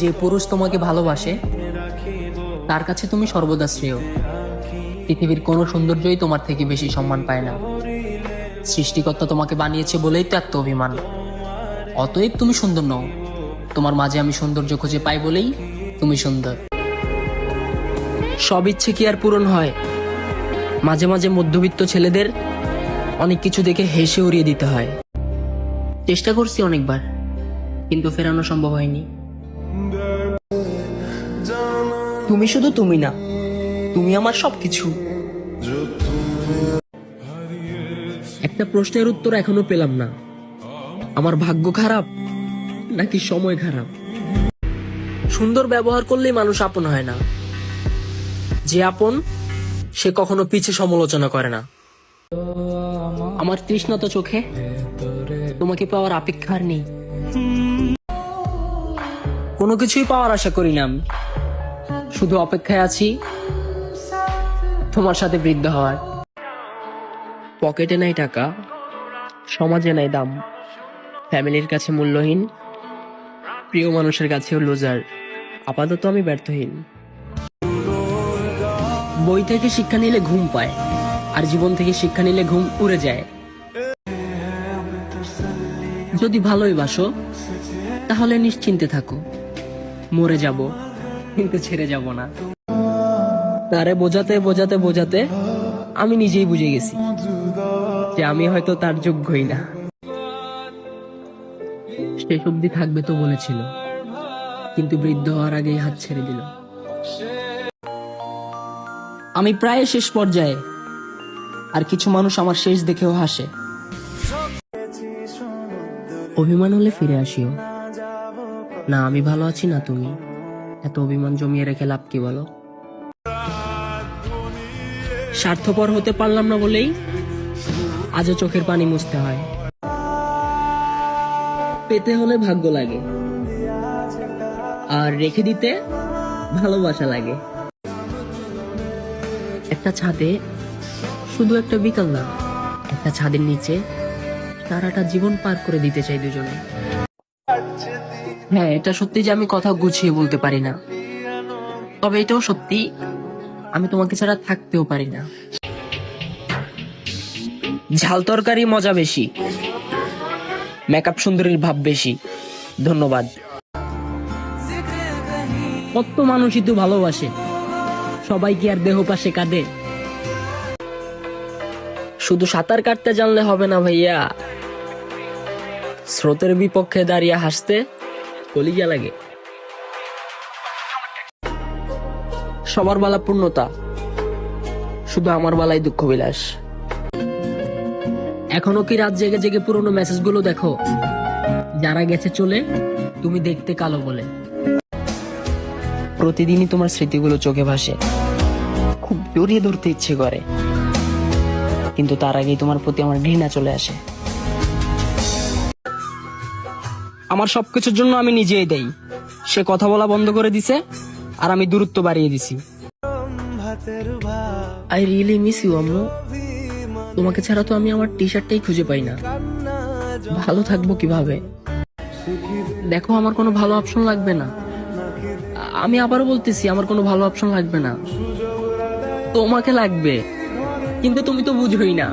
যে পুরুষ তোমাকে ভালোবাসে, তার কাছে তুমি সর্বদা শ্রেয়। পৃথিবীর কোনো সৌন্দর্যই তোমার থেকে বেশি সম্মান পায় না। সৃষ্টিকর্তা তোমাকে বানিয়েছে বলেই তো এত অভিমান। অতএব তুমি সুন্দর নও। তোমার মাঝে আমি সৌন্দর্য খুঁজে পাই বলেই তুমি সুন্দর। সব ইচ্ছে কি আর পূরণ হয়? মাঝে মাঝে মধ্যবিত্ত ছেলেদের অনেক কিছু দেখে হেসে উড়িয়ে দিতে হয়। চেষ্টা করছি অনেকবার, কিন্তু ফেরানো সম্ভব হয়নি। তুমি শুধু তুমি না, তুমি আমার সবকিছু। একটা প্রশ্নের উত্তর এখনও পেলাম না। আমার ভাগ্য খারাপ নাকি সময় খারাপ? সুন্দর ব্যবহার করলেই মানুষ আপন হয় না। যে আপন, সে কখনো পিছে সমালোচনা করে না। আমার তৃষ্ণাত চোখে, তোমাকে পাওয়ার অপেক্ষার নেই। কোনো কিছুই পাওয়ার আশা করি না আমি। শুধু অপেক্ষায় আছি তোমার সাথে বৃদ্ধ হওয়ার। পকেটে নাই টাকা, সমাজে নাই দাম। ফ্যামিলির কাছে মূল্যহীন, প্রিয় মানুষের কাছেও লুজার। আপাতত আমি ব্যর্থহীন। বই থেকে শিক্ষা নিলে ঘুম পায়, আর জীবন থেকে শিক্ষা নিলে ঘুম উড়ে যায়। যদি ভালোই বাসো, তাহলে নিশ্চিন্তে থাকো, মরে যাব। কিন্তু ছেড়ে যাব না। তারে বোঝাতে বোঝাতে বোঝাতে আমি নিজেই বুঝে গেছি যে আমি হয়তো তার যোগ্যই না। শেষ অব্দি থাকবে তো বলেছিল, কিন্তু বৃদ্ধ হওয়ার আগেই হাত ছেড়ে দিল। আমি প্রায় শেষ পর্যায়ে, আর কিছু মানুষ আমার শেষ দেখেও হাসে। অভিমান হলে ফিরে আসিও। না, আমি ভালো আছি না তুমি। এত অভিমান জমিয়ে রেখে লাভ কি বলো? স্বার্থপর হতে পারলাম না বলেই আজও চোখের পানি মুছতে হয়। পেতে হলে ভাগ্য লাগে। আর রেখে দিতে ভালোবাসা লাগে। একটা ছাদে শুধু একটা বিকাল না, একটা ছাদের নিচে সারাটা জীবন পার করে দিতে চাই দুজনে। হ্যাঁ এটা সত্যি যে আমি কথা গুছিয়ে বলতে পারি না। তবে এটাও সত্যি, আমি তোমাকে ছাড়া থাকতেও পারি না। ঝাল তরকারি মজা বেশি মেকআপ সুন্দরীর ভাব বেশি। ধন্যবাদ। কত মানুষই তো ভালোবাসে, সবাই কি আর দেহ পাশে কাঁদে? শুধু সাঁতার কাটতে জানলে হবে না ভাইয়া। স্রোতের বিপক্ষে দাঁড়িয়ে হাসতে কলিজা লাগে। সবার বেলা পূর্ণতা, শুধু আমার বেলায় দুঃখ বিলাস। এখনও কি রাত জেগে জেগে পুরনো মেসেজগুলো দেখো? যারা গেছে চলে, তুমি দেখতে কালো বলে। প্রতিদিনই তোমার স্মৃতিগুলো চোখে ভাসে। খুব জড়িয়ে ধরতে ইচ্ছে করে। কিন্তু তার আগেই তোমার প্রতি আমার ঘৃণা চলে আসে। আমার সবকিছুর জন্য আমি নিজেই দেই। সে কথা বলা বন্ধ করে দিছে, আর আমি দূরত্ব বাড়িয়ে দিছি। আই রিয়েলি মিস ইউ আম্মু। তোমাকে ছাড়া তো আমি আমার টি শার্টটাই খুঁজে পাই না। ভালো থাকব কীভাবে? দেখো, আমার কোনো ভালো অপশন লাগবে না। আমি আবারও বলতেছি, আমার কোনো ভালো অপশন লাগবে না। তোমাকে লাগবে, কিন্তু তুমি তো বুঝোই না।